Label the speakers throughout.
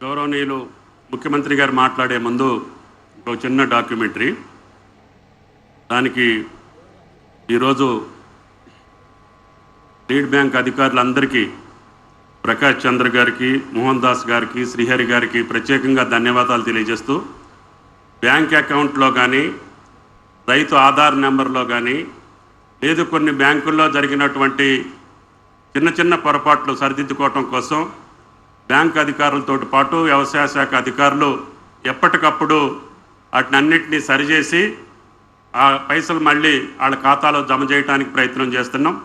Speaker 1: గౌరవనీయులు ముఖ్యమంత్రి గారు మాట్లాడే ముందు ఒక చిన్న డాక్యుమెంటరీ. దానికి ఈరోజు లీడ్ బ్యాంక్ అధికారులందరికీ ప్రకాష్ చంద్ర గారికి మోహన్ దాస్ గారికి శ్రీహరి గారికి ప్రత్యేకంగా ధన్యవాదాలు తెలియజేస్తూ బ్యాంక్ అకౌంట్లో కానీ రైతు ఆధార్ నెంబర్లో కానీ లేదు కొన్ని బ్యాంకుల్లో జరిగినటువంటి చిన్న చిన్న పొరపాట్లు సరిదిద్దుకోవటం కోసం బ్యాంక్ అధికారులతో పాటు వ్యవసాయ శాఖ అధికారులు ఎప్పటికప్పుడు వాటినన్నింటినీ సరిచేసి ఆ పైసలు మళ్ళీ వాళ్ళ ఖాతాలో జమ చేయడానికి ప్రయత్నం చేస్తున్నాం.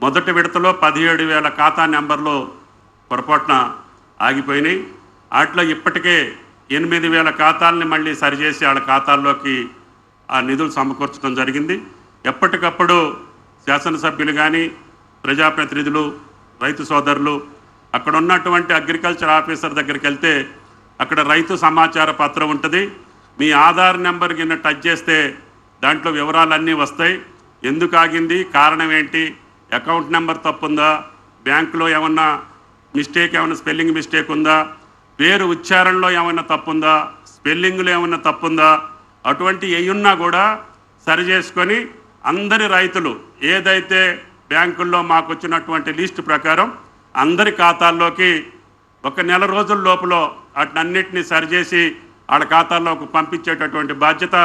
Speaker 1: మొదటి విడతలో పదిహేడు వేల ఖాతా నెంబర్లు పొరపాటున ఆగిపోయినాయి. వాటిలో ఇప్పటికే ఎనిమిది వేల ఖాతాలని మళ్ళీ సరిచేసి వాళ్ళ ఖాతాల్లోకి ఆ నిధులు సమకూర్చడం జరిగింది. ఎప్పటికప్పుడు శాసనసభ్యులు కానీ ప్రజాప్రతినిధులు రైతు సోదరులు అక్కడ ఉన్నటువంటి అగ్రికల్చర్ ఆఫీసర్ దగ్గరికి వెళ్తే అక్కడ రైతు సమాచార పత్రం ఉంటుంది. మీ ఆధార్ నెంబర్ కింద టచ్ చేస్తే దాంట్లో వివరాలన్నీ వస్తాయి. ఎందుకు ఆగింది? కారణం ఏంటి? అకౌంట్ నెంబర్ తప్పుందా? బ్యాంకులో ఏమన్నా మిస్టేక్ ఏమైనా స్పెల్లింగ్ మిస్టేక్ ఉందా? పేరు ఉచ్చారణలో ఏమైనా తప్పుందా? స్పెల్లింగ్లో ఏమైనా తప్పుందా? అటువంటి ఏయున్నా కూడా సరి చేసుకొని అందరి రైతులు ఏదైతే బ్యాంకుల్లో మాకు వచ్చినటువంటి లిస్ట్ ప్రకారం అందరి ఖాతాల్లోకి ఒక నెల రోజుల లోపల వాటినన్నింటినీ సరిచేసి వాళ్ళ ఖాతాల్లోకి పంపించేటటువంటి బాధ్యత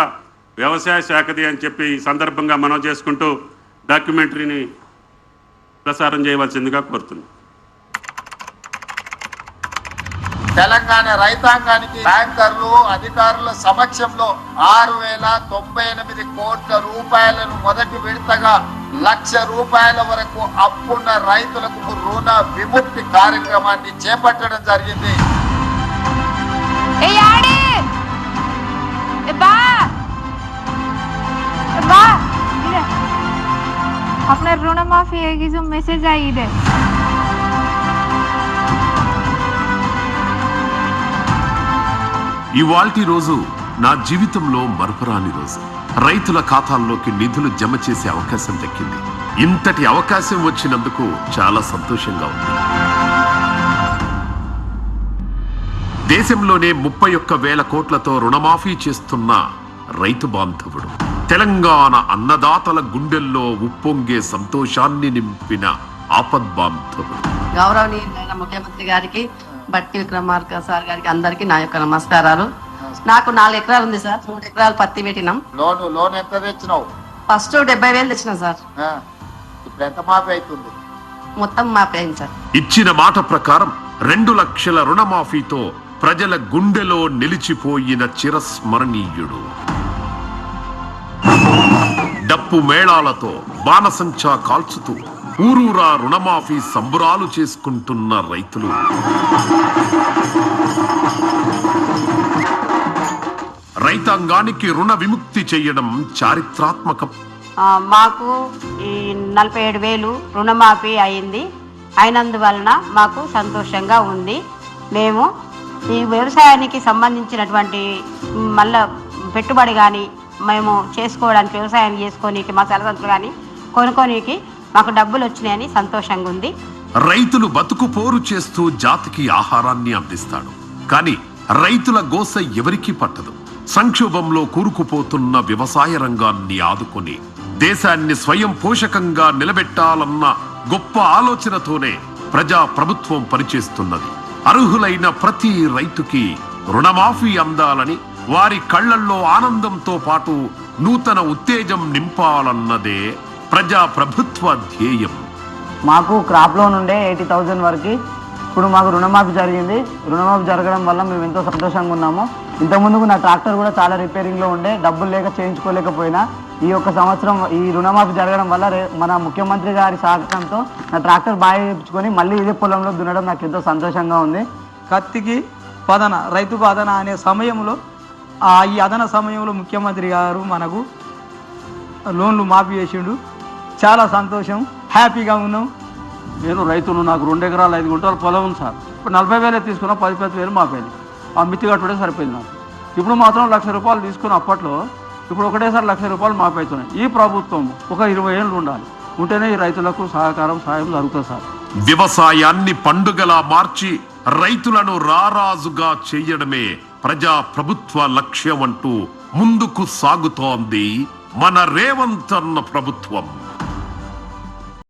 Speaker 1: వ్యవసాయ శాఖది అని చెప్పి ఈ సందర్భంగా మనం చేసుకుంటూ డాక్యుమెంటరీని ప్రసారం చేయవలసిందిగా కోరుతున్నాం.
Speaker 2: తెలంగాణ రైతాంగానికి బ్యాంకర్లు అధికారుల సమక్షంలో ఆరు వేల తొంభై ఎనిమిది కోట్ల రూపాయలను మొదటి విడతగా లక్ష రూపాయల వరకు అప్పున్న రైతులకు రుణ విముక్తి కార్యక్రమాన్ని చేపట్టడం జరిగింది.
Speaker 3: अपना ऋणमाफी మెసేజ్ कि
Speaker 4: ఇవాల్టి రోజు నా జీవితంలో మరపురాని రోజు. రైతుల ఖాతాల్లోకి నిధులు జమ చేసే అవకాశం దక్కింది. ఇంతటి అవకాశం వచ్చినందుకు చాలా సంతోషంగా ఉంది. దేశంలోనే ముప్పై ఒక్క వేల కోట్లతో రుణమాఫీ చేస్తున్న రైతు బాంధవుడు. తెలంగాణ అన్నదాతల గుండెల్లో ఉప్పొంగే సంతోషాన్ని నింపిన ఆపద్ బాంధవుడు.
Speaker 5: గౌరవనీయులైన ముఖ్యమంత్రి గారికి బట్టి విక్రమార్క సార్ గారికి అందరికి నా యొక్క నమస్కారాలు. నాకు నాలుగు ఎకరాలు ఉంది సార్. మూడు ఎకరాలు పత్తి పెట్టినాం.
Speaker 2: లోను లోన్ ఎంత తెచ్చినావు?
Speaker 5: ఫస్ట్ డెబ్బై వేలు తెచ్చినాం సార్.
Speaker 2: ఆ, ఇప్పుడు ఎంత మాఫీ అవుతుంది?
Speaker 5: మొత్తం మాపేయండి సార్.
Speaker 4: ఇచ్చిన మాట ప్రకారం రెండు లక్షల రుణమాఫీతో ప్రజల గుండెలో నిలిచిపోయిన చిరస్మరణీయుడు. డప్పు మేళాలతో బాణసంచా కాల్చుతూ ఊరూరా రుణమాఫీ సంబురాలు చేసుకుంటున్న రైతులు. రైతాంగానికి రుణ విముక్తి చేయడం చారిత్రాత్మకం.
Speaker 6: మాకు ఈ నలభై ఏడు వేలు రుణమాఫీ అయింది. అయినందువలన మాకు సంతోషంగా ఉంది. మేము ఈ వ్యవసాయానికి సంబంధించినటువంటి మళ్ళా పెట్టుబడి కానీ మేము చేసుకోవడానికి వ్యవసాయం చేసుకోనీకి మా సలసంతులు కానీ కొనుక్కోనీకి మాకు డబ్బులు వచ్చినాయని సంతోషంగా ఉంది
Speaker 4: రైతులు బతుకు పోరు చేస్తూ జాతికి ఆహారాన్ని అందిస్తాడు. కానీ రైతుల గోస ఎవరికీ పట్టదు. సంక్షోభంలో కూరుకుపోతున్న వ్యవసాయ రంగాన్ని ఆదుకొని దేశాన్ని స్వయం పోషకంగా నిలబెట్టాలన్న గొప్ప ఆలోచనతోనే ప్రజా ప్రభుత్వం పనిచేస్తున్నది. అర్హులైన ప్రతి రైతుకి రుణమాఫీ అందాలని వారి కళ్ళల్లో ఆనందంతో పాటు నూతన ఉత్తేజం నింపాలన్నదే ప్రజా ప్రభుత్వ ధ్యేయం
Speaker 7: మాకు క్రాప్ లోన్ ఉండే ఎయిటీ థౌజండ్ వరకు ఇప్పుడు మాకు రుణమాఫీ జరిగింది. రుణమాఫీ జరగడం వల్ల మేము ఎంతో సంతోషంగా ఉన్నాము. ఇంతకుముందుకు నా ట్రాక్టర్ కూడా చాలా రిపేరింగ్లో ఉండే డబ్బులు లేక చేయించుకోలేకపోయినా ఈ యొక్క సంవత్సరం ఈ రుణమాఫీ జరగడం వల్ల రే మన ముఖ్యమంత్రి గారి సహకారంతో నా ట్రాక్టర్ బాగా చేయించుకొని మళ్ళీ ఇదే పొలంలో దున్నడం నాకు ఎంతో సంతోషంగా ఉంది.
Speaker 8: కత్తికి పదన రైతు పదన అనే సమయంలో ఆ ఈ అదన సమయంలో ముఖ్యమంత్రి గారు మనకు లోన్లు మాఫీ చేసిండు. చాలా సంతోషం. హ్యాపీగా ఉన్నాం.
Speaker 9: నేను రైతును నాకు రెండు ఎకరాలు ఐదు గుంటల పొలం ఉంది సార్. ఇప్పుడు నలభై వేలే తీసుకున్నా పది పది వేలు మాపోయింది ఆ మిత్తి కట్టుడే సరిపోయింది నాకు. ఇప్పుడు మాత్రం లక్ష రూపాయలు తీసుకున్న అప్పట్లో ఇప్పుడు ఒకటేసారి లక్ష రూపాయలు మాపవుతున్నాయి ఈ ప్రభుత్వం ఒక ఇరవై ఏళ్ళు ఉండాలి. ఉంటేనే ఈ రైతులకు సహకారం సాయం జరుగుతుంది సార్.
Speaker 4: వ్యవసాయాన్ని పండుగలా మార్చి రైతులను రారాజుగా చేయడమే ప్రజా ప్రభుత్వ లక్ష్యం అంటూ ముందుకు సాగుతోంది మన రేవంత్ అన్న ప్రభుత్వం.